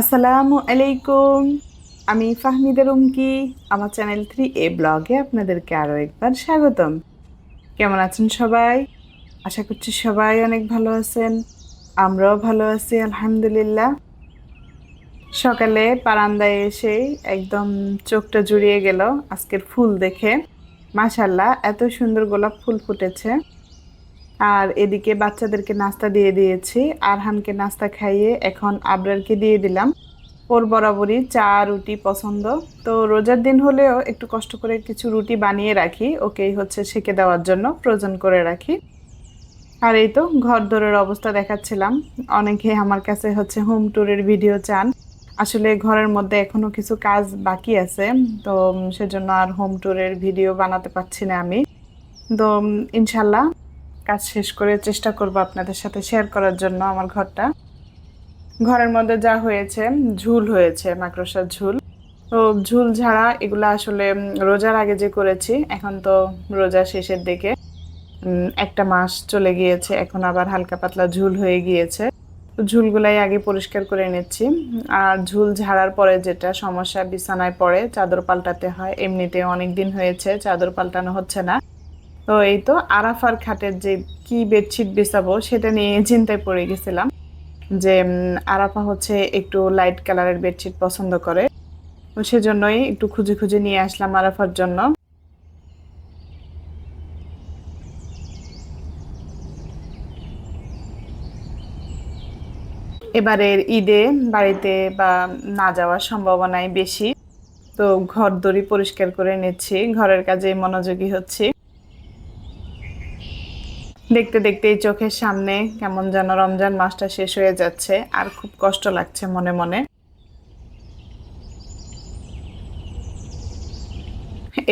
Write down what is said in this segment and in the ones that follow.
আসসালামু আলাইকুম। আমি ফাহমিদা উমকি আমার চ্যানেল থ্রি এ ব্লগে আপনাদেরকে আরও একবার স্বাগতম। কেমন আছেন সবাই? আশা করছি সবাই অনেক ভালো আছেন। আমরাও ভালো আছি, আলহামদুলিল্লাহ। সকালে বারান্দায় এসে একদম চোখটা জুড়িয়ে গেল আজকের ফুল দেখে। মাশাল্লাহ এত সুন্দর গোলাপ ফুল ফুটেছে। আর এদিকে বাচ্চাদেরকে নাস্তা দিয়ে দিয়েছি। আরহানকে নাস্তা খাইয়ে এখন আবরারকে দিয়ে দিলাম। ওর বরাবরই চা, রুটি পছন্দ। তো রোজার দিন হলেও একটু কষ্ট করে কিছু রুটি বানিয়ে রাখি। ওকেই হচ্ছে সেকে দেওয়ার জন্য প্রয়োজন করে রাখি। আর এই তো ঘর দরের অবস্থা দেখাচ্ছিলাম। অনেকে আমার কাছে হচ্ছে হোম ট্যুরের ভিডিও চান। আসলে ঘরের মধ্যে এখনও কিছু কাজ বাকি আছে। তো সেজন্য আর হোম ট্যুরের ভিডিও বানাতে পারছি না আমি। তো ইনশাল্লাহ কাজ শেষ করে চেষ্টা করব আপনাদের সাথে শেয়ার করার জন্য আমার ঘরটা। ঘরের মধ্যে যা হয়েছে, ঝুল হয়েছে, মাকড়সার ঝুল। তো ঝুল ঝাড়া এগুলো আসলে রোজার আগে যে করেছি, এখন তো রোজা শেষের দিকে। একটা মাস চলে গিয়েছে, এখন আবার হালকা পাতলা ঝুল হয়ে গিয়েছে। ঝুলগুলাই আগে পরিষ্কার করে নিচ্ছি। আর ঝুল ঝাড়ার পরে যেটা সমস্যা বিছানায় পড়ে, চাদর পাল্টাতে হয়। এমনিতে অনেক দিন হয়েছে, চাদর পাল্টানো হচ্ছে না। তো এই তো আরাফার খাটের যে কি বেডশিট বিছাবো সেটা নিয়ে চিন্তায় পড়ে গেছিলাম যে আরাফা হচ্ছে একটু লাইট কালারের বেডশিট পছন্দ করে। তো সেজন্যই একটু খুঁজে খুঁজে নিয়ে আসলাম আরাফার জন্য। এবারের ঈদে বাড়িতে বা না যাওয়ার সম্ভাবনাই বেশি। তো ঘর দড়ি পরিষ্কার করে নিচ্ছি, ঘরের কাজে মনোযোগী হচ্ছি। দেখতে দেখতে এই চোখের সামনে কেমন যেন রমজান মাসটা শেষ হয়ে যাচ্ছে, আর খুব কষ্ট লাগছে মনে মনে।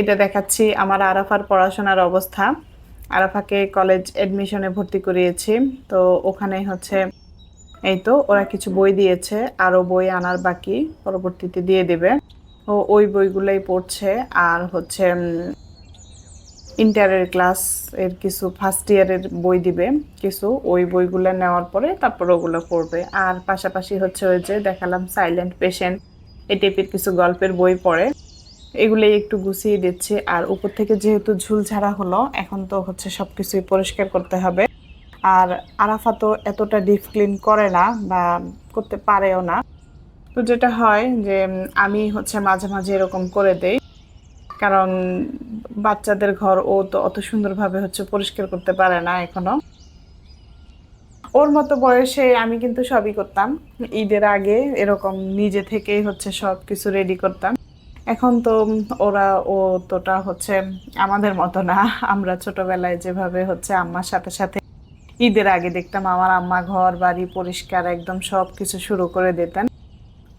এটা দেখাচ্ছি আমার আরাফার পড়াশোনার অবস্থা। আরাফাকে কলেজ অ্যাডমিশনে ভর্তি করিয়েছি, তো ওখানে হচ্ছে এই তো ওরা কিছু বই দিয়েছে, আরও বই আনার বাকি পরবর্তীতে দিয়ে দেবে। ও ওই বইগুলোই পড়ছে, আর হচ্ছে ইন্টারের ক্লাস এর কিছু ফার্স্ট ইয়ারের বই দিবে, কিছু ওই বইগুলো নেওয়ার পরে তারপর ওগুলো পড়বে। আর পাশাপাশি হচ্ছে ওই যে দেখালাম সাইলেন্ট পেশেন্ট এই টাইপের কিছু গল্পের বই পড়ে। এগুলোই একটু গুছিয়ে দিচ্ছি। আর উপর থেকে যেহেতু ঝুল ছাড়া হলো, এখন তো হচ্ছে সব কিছুই পরিষ্কার করতে হবে। আর আরাফা তো এতটা ডিপ ক্লিন করে না বা করতে পারেও না। তো যেটা হয় যে আমি হচ্ছে মাঝে মাঝে এরকম করে দেই। কারণ বাচ্চাদের ঘর ও তো অত সুন্দরভাবে হচ্ছে পরিষ্কার করতে পারে না এখনও। ওর মতো বয়সে আমি কিন্তু সবই করতাম। ঈদের আগে এরকম নিজে থেকেই হচ্ছে সব কিছু রেডি করতাম। এখন তো ওরা ও তোটা হচ্ছে আমাদের মতো না। আমরা ছোটবেলায় যেভাবে হচ্ছে আম্মার সাথে সাথে ঈদের আগে দেখতাম আমার আম্মা ঘর, বাড়ি পরিষ্কার, একদম সব কিছু শুরু করে দিতেন।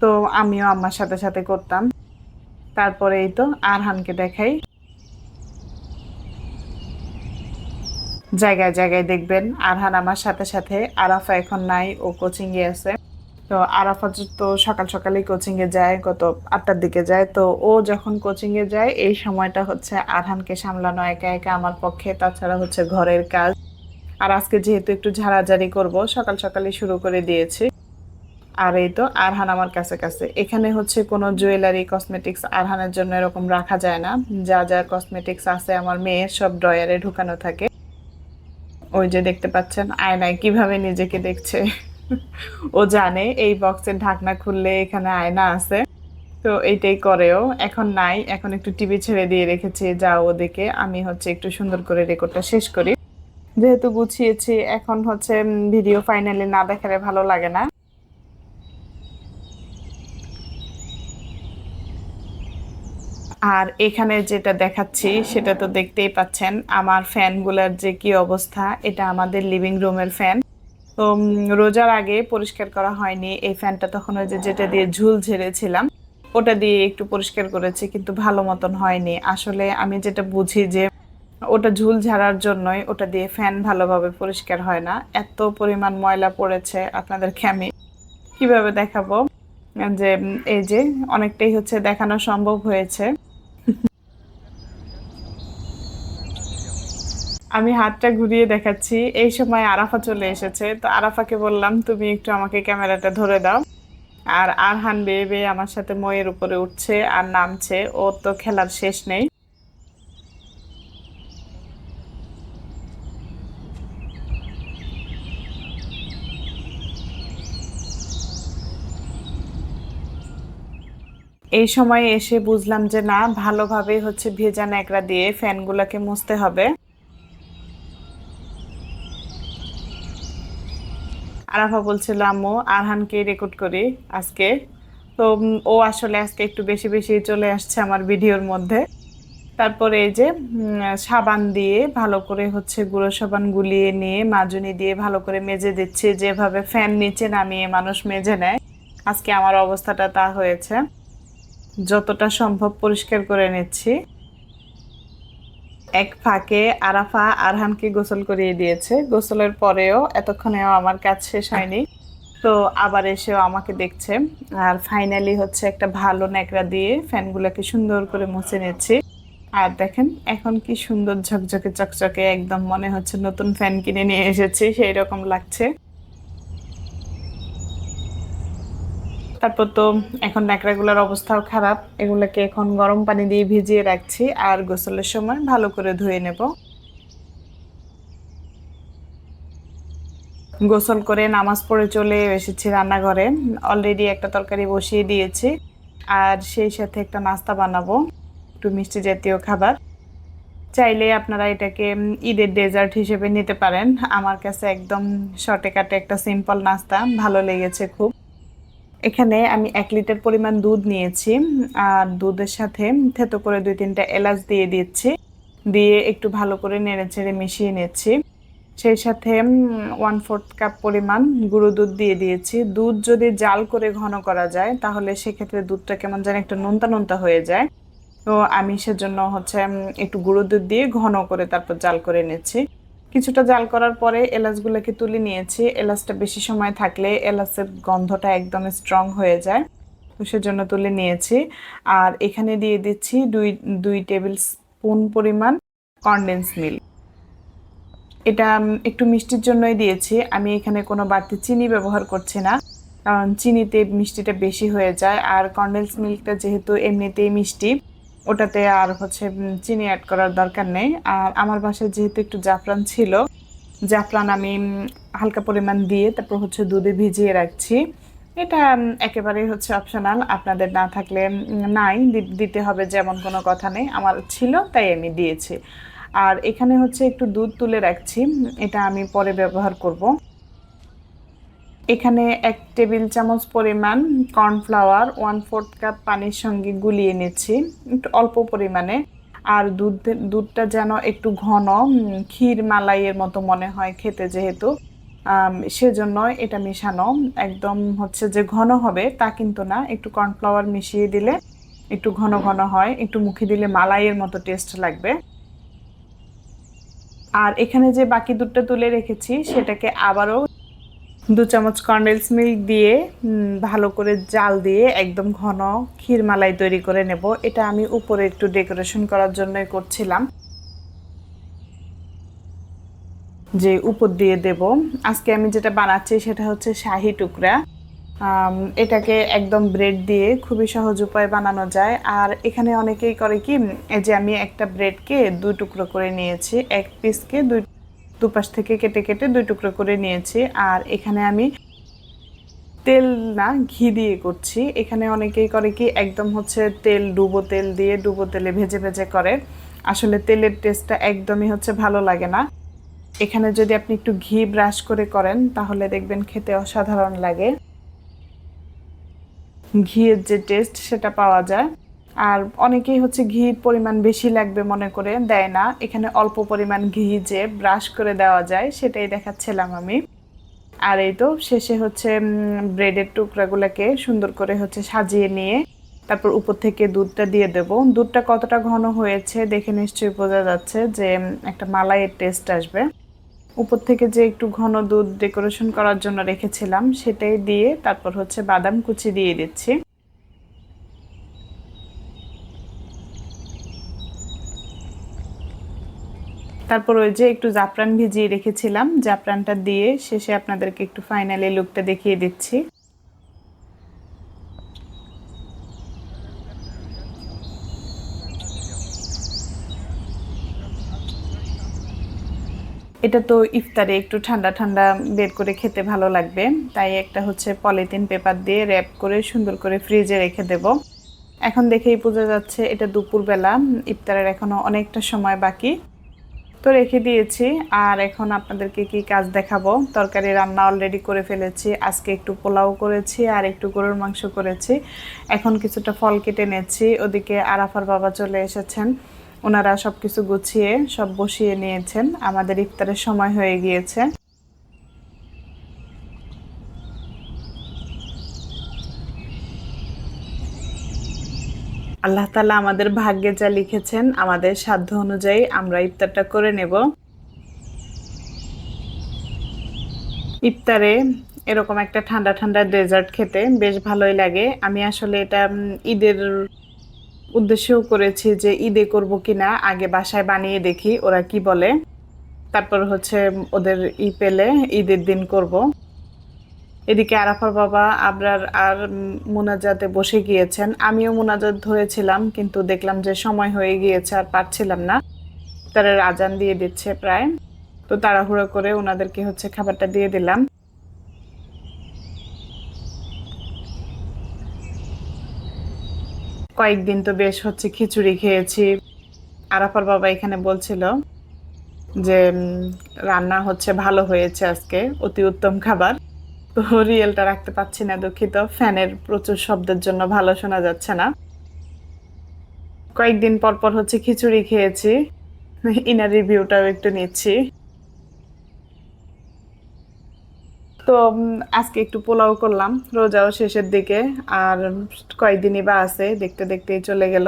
তো আমিও আম্মার সাথে সাথে করতাম। তারপরে এই তো আরহানকে দেখাই। জায়গায় জায়গায় দেখবেন আরহান আমার সাথে সাথে, আরাফা এখন নাই, ও কোচিং এ আছে। তো আরাফা তো সকাল সকালেই কোচিং এ যায়, গত আটটার দিকে যায়। তো ও যখন কোচিং এ যায়, এই সময়টা হচ্ছে আরহানকে সামলানো একা একা আমার পক্ষে, তাছাড়া হচ্ছে ঘরের কাজ। আর আজকে যেহেতু একটু ঝাড়াঝাড়ি করব, সকাল সকালে শুরু করে দিয়েছি। আর এই তো আরহান আমার কাছে কাছে। এখানে হচ্ছে কোনো জুয়েলারি কসমেটিক্স আরহানের জন্য এরকম রাখা যায় না। যা যা কসমেটিক্স আছে আমার মেয়ের সব ড্রয়ারে ঢুকানো থাকে। ওই যে দেখতে পাচ্ছেন, আয়নায় কীভাবে নিজেকে দেখছে। ও জানে এই বক্সের ঢাকনা খুললে এখানে আয়না আছে। তো এইটাই করেও এখন নাই, এখন একটু টিভি ছেড়ে দিয়ে রেখেছি যা ওদিকে। আমি হচ্ছে একটু সুন্দর করে রেকর্ডটা শেষ করি। যেহেতু গুছিয়েছি, এখন হচ্ছে ভিডিও ফাইনালি না দেখালে ভালো লাগে না। আর এখানে যেটা দেখাচ্ছি, সেটা তো দেখতেই পাচ্ছেন আমার ফ্যানগুলোর যে কি অবস্থা, এটা আমাদের লিভিং রুমের ফ্যান। তো রোজার আগে পরিষ্কার করা হয়নি, এই ফ্যানটা তখন ওই যে যেটা দিয়ে ঝুল ঝেড়েছিলাম, ওটা দিয়ে একটু পরিষ্কার করেছি, কিন্তু ভালো মতন হয়নি। আসলে আমি যেটা বুঝি যে ওটা ঝুল ঝাড়ার জন্যই ওটা দিয়ে ফ্যান ভালোভাবে পরিষ্কার হয় না। এত পরিমাণ ময়লা পড়েছে আপনাদেরকে আমি কীভাবে দেখাবো? যে এই যে অনেকটাই হচ্ছে দেখানো সম্ভব হয়েছে। আমি হাতটা ঘুরিয়ে দেখাচ্ছি। এই সময় আরাফা চলে এসেছে। তো আরাফাকে বললাম, তুমি একটু আমাকে ক্যামেরাটা ধরে দাও। আর আরহান বেয়ে বেয়ে আমার সাথে ময়ের উপরে উঠছে আর নামছে। ওর তো খেলার শেষ নেই। এই সময় এসে বুঝলাম যে না ভালোভাবে হচ্ছে ভেজা ন্যাকড়া দিয়ে ফ্যানগুলোকে মুছতে হবে। আরাফা বলছিল, আম্মু, আরহানকে রেকর্ড করি আজকে। তো ও আসলে আজকে একটু বেশি বেশি চলে আসছে আমার ভিডিওর মধ্যে। তারপরে এই যে সাবান দিয়ে ভালো করে হচ্ছে গুঁড়ো সাবান গুলিয়ে নিয়ে, মাজুনি দিয়ে ভালো করে মেজে দিচ্ছি, যেভাবে ফ্যান নিচে নামিয়ে মানুষ মেজে নেয়। আজকে আমার অবস্থাটা তা হয়েছে। যতটা সম্ভব পরিষ্কার করে নিচ্ছি। এক ফাঁকে আরাফা আরহানকে গোসল করিয়ে দিয়েছে। গোসলের পরেও এতক্ষণেও আমার কাজ শেষ হয়নি। তো আবার এসেও আমাকে দেখছে। আর ফাইনালি হচ্ছে একটা ভালো ন্যাকড়া দিয়ে ফ্যানগুলোকে সুন্দর করে মুছে নিচ্ছি। আর দেখেন, এখন কি সুন্দর ঝকঝকে চকচকে, একদম মনে হচ্ছে নতুন ফ্যান কিনে নিয়ে এসেছি সেই রকম লাগছে। তারপর তো এখন ন্যাকড়াগুলোর অবস্থাও খারাপ। এগুলোকে এখন গরম পানি দিয়ে ভিজিয়ে রাখছি আর গোসলের সময় ভালো করে ধুয়ে নেব। গোসল করে নামাজ পড়ে চলে এসেছি রান্নাঘরে। অলরেডি একটা তরকারি বসিয়ে দিয়েছি আর সেই সাথে একটা নাস্তা বানাবো, একটু মিষ্টি জাতীয় খাবার। চাইলে আপনারা এটাকে ঈদের ডেজার্ট হিসেবে নিতে পারেন। আমার কাছে একদম শর্টে কাটে একটা সিম্পল নাস্তা, ভালো লেগেছে খুব। এখানে আমি এক লিটার পরিমাণ দুধ নিয়েছি, আর দুধের সাথে থেতো করে দুই তিনটা এলাচ দিয়ে দিচ্ছি, দিয়ে একটু ভালো করে নেড়ে চেড়ে মিশিয়ে নিচ্ছি। সেই সাথে ওয়ান ফোর্থ কাপ পরিমাণ গুঁড়ো দুধ দিয়ে দিয়েছি। দুধ যদি জাল করে ঘন করা যায়, তাহলে সেক্ষেত্রে দুধটা কেমন যেন একটু নোনতা নোনতা হয়ে যায়। তো আমি সেজন্য হচ্ছে একটু গুঁড়ো দুধ দিয়ে ঘন করে তারপর জাল করে নিচ্ছি। কিছুটা জাল করার পরে এলাচগুলোকে তুলে নিয়েছি। এলাচটা বেশি সময় থাকলে এলাচের গন্ধটা একদম স্ট্রং হয়ে যায়। তো সেজন্য তুলে নিয়েছি। আর এখানে দিয়ে দিচ্ছি দুই দুই টেবিল স্পুন পরিমাণ কনডেন্স মিল্ক এটা একটু মিষ্টির জন্যই দিয়েছি। আমি এখানে কোনো বাড়তি চিনি ব্যবহার করছি না। কারণ চিনিতে মিষ্টিটা বেশি হয়ে যায়। আর কনডেন্স মিল্কটা যেহেতু এমনিতেই মিষ্টি ওটাতে আর হচ্ছে চিনি অ্যাড করার দরকার নেই। আর আমার বাসায় যেহেতু একটু জাফরান ছিল, জাফরান আমি হালকা পরিমাণ দিয়ে তারপর হচ্ছে দুধে ভিজিয়ে রাখছি। এটা একেবারেই হচ্ছে অপশনাল আপনাদের না থাকলে নাই দিতে হবে যেমন কোনো কথা নেই। আমার ছিল, তাই আমি দিয়েছি। আর এখানে হচ্ছে একটু দুধ তুলে রাখছি এটা আমি পরে ব্যবহার করব। এখানে এক টেবিল চামচ পরিমাণ কর্নফ্লাওয়ার ওয়ান ফোর্থ কাপ পানির সঙ্গে গুলিয়ে নিচ্ছি, একটু অল্প পরিমাণে। আর দুধ, দুধটা যেন একটু ঘন ক্ষীর মালাইয়ের মতো মনে হয় খেতে যেহেতু। সেজন্য এটা মেশানো, একদম হচ্ছে যে ঘন হবে, তা কিন্তু না। একটু কর্নফ্লাওয়ার মিশিয়ে দিলে একটু ঘন ঘন হয়, একটু মুখে দিলে মালাইয়ের মতো টেস্ট লাগবে। আর এখানে যে বাকি দুধটা তুলে রেখেছি, সেটাকে আবারও দু চামচ কন্ডেন্স মিল্ক দিয়ে ভালো করে জাল দিয়ে একদম ঘন ক্ষীর মালাই তৈরি করে নেব। এটা আমি উপরে একটু ডেকোরেশন করার জন্যই করছিলাম। যে উপর দিয়ে দেব। আজকে আমি যেটা বানাচ্ছি সেটা হচ্ছে শাহি টুকরা। এটাকে একদম ব্রেড দিয়ে খুবই সহজ উপায়ে বানানো যায়। আর এখানে অনেকেই করে কি, এই যে আমি একটা ব্রেডকে দুই টুকরো করে নিয়েছি, এক পিসকে দুই দুপাশ থেকে কেটে কেটে দুই টুকরো করে নিয়েছি। আর এখানে আমি তেল না, ঘি দিয়ে করছি। এখানে অনেকেই করে কি, একদম হচ্ছে তেল, ডুবো তেল দিয়ে ডুবো তেলে ভেজে ভেজে করে। আসলে তেলের টেস্টটা একদমই হচ্ছে ভালো লাগে না। এখানে যদি আপনি একটু ঘি ব্রাশ করে করেন, তাহলে দেখবেন খেতে অসাধারণ লাগে। ঘিয়ের যে টেস্ট সেটা পাওয়া যায়। আর অনেকেই হচ্ছে ঘির পরিমাণ বেশি লাগবে মনে করে, দেয় না। এখানে অল্প পরিমাণ ঘি যে ব্রাশ করে দেওয়া যায়, সেটাই দেখাচ্ছিলাম আমি। আর এই তো শেষে হচ্ছে ব্রেডের টুকরাগুলোকে সুন্দর করে হচ্ছে সাজিয়ে নিয়ে তারপর উপর থেকে দুধটা দিয়ে দেব। দুধটা কতটা ঘন হয়েছে দেখে নিশ্চয়ই বোঝা যাচ্ছে যে একটা মালাইয়ের টেস্ট আসবে। উপর থেকে যে একটু ঘন দুধ ডেকোরেশন করার জন্য রেখেছিলাম, সেটাই দিয়ে তারপর হচ্ছে বাদাম কুচি দিয়ে দিচ্ছি। তারপর ওই যে একটু জাফরান ভিজিয়ে রেখেছিলাম, জাফরানটা দিয়ে শেষে আপনাদেরকে একটু ফাইনালি লুকটা দেখিয়ে দিচ্ছি। এটা তো ইফতারে একটু ঠান্ডা ঠান্ডা বের করে খেতে ভালো লাগবে, তাই একটা হচ্ছে পলিথিন পেপার দিয়ে র্যাপ করে সুন্দর করে ফ্রিজে রেখে দেব। এখন দেখেই বোঝা যাচ্ছে এটা দুপুরবেলা, ইফতারের এখনও অনেকটা সময় বাকি। তো রেখে দিয়েছি। আর এখন আপনাদেরকে কি কাজ দেখাবো? তরকারি রান্না অলরেডি করে ফেলেছি। আজকে একটু পোলাও করেছি আর একটু গরুর মাংস করেছি। এখন কিছুটা ফল কেটে নেছি ওদিকে আরাফার বাবা চলে এসেছেন। ওনারা সব কিছু গুছিয়ে, সব বসিয়ে নিয়েছেন। আমাদের ইফতারের সময় হয়ে গিয়েছে। আল্লাহ তালা আমাদের ভাগ্যে যা লিখেছেন, আমাদের সাধ্য অনুযায়ী আমরা ইফতারটা করে নেব। ইফতারে এরকম একটা ঠান্ডা ঠান্ডা ডেজার্ট খেতে বেশ ভালোই লাগে। আমি আসলে এটা ঈদের উদ্দেশ্যেও করেছি যে ঈদে করব কিনা, আগে বাসায় বানিয়ে দেখি ওরা কি বলে। তারপর হচ্ছে ওদের ই পেলে ঈদের দিন করব। এদিকে আরাফার বাবা আবরার আর মোনাজাতে বসে গিয়েছেন। আমিও মোনাজাত ধরেছিলাম, কিন্তু দেখলাম যে সময় হয়ে গিয়েছে আর পারছিলাম না। তারা আজান দিয়ে দিচ্ছে প্রায়। তো তাড়াহুড়ো করে ওনাদেরকে হচ্ছে খাবারটা দিয়ে দিলাম। কয়েকদিন তো বেশ হচ্ছে খিচুড়ি খেয়েছি। আরাফার বাবা এখানে বলছিল যে রান্না হচ্ছে ভালো হয়েছে আজকে, অতি উত্তম খাবার। তো রিয়েলটা রাখতে পারছি না, দুঃখিত। ফ্যানের প্রচুর শব্দের জন্য ভালো শোনা যাচ্ছে না। কয়েকদিন পর পর হচ্ছে খিচুড়ি খেয়েছি। ইনার রিভিউটাও একটু নিচ্ছি। তো আজকে একটু পোলাও করলাম, রোজাও শেষের দিকে, আর কয়েকদিনই বা আছে, দেখতে দেখতেই চলে গেল।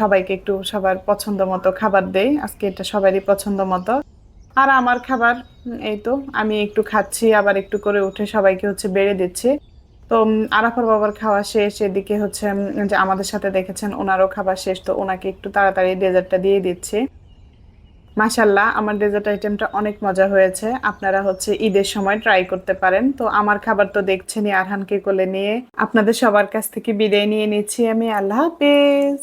সবাইকে একটু সবার পছন্দ মতো খাবার দেই, আজকে এটা সবারই পছন্দ মতো। আর আমার খাবার এই তো, আমি একটু খাচ্ছি, আবার একটু করে উঠে সবাইকে হচ্ছে বেড়ে দিচ্ছি। তো আরাফার বাবার খাওয়া শেষ, এদিকে হচ্ছে যে আমাদের সাথে দেখেছেন, ওনারও খাবার শেষ, তো ওনাকে একটু তাড়াতাড়ি ডেজার্টটা দিয়ে দিচ্ছি। মাশাল্লাহ, আমার ডেজার্ট আইটেমটা অনেক মজা হয়েছে, আপনারা হচ্ছে ঈদের সময় ট্রাই করতে পারেন। তো, আমার খাবার তো দেখছেনই আরহানকে কোলে নিয়ে। আপনাদের সবার কাছ থেকে বিদায় নিয়ে নিচ্ছি আমি, আল্লাহ হাফেজ।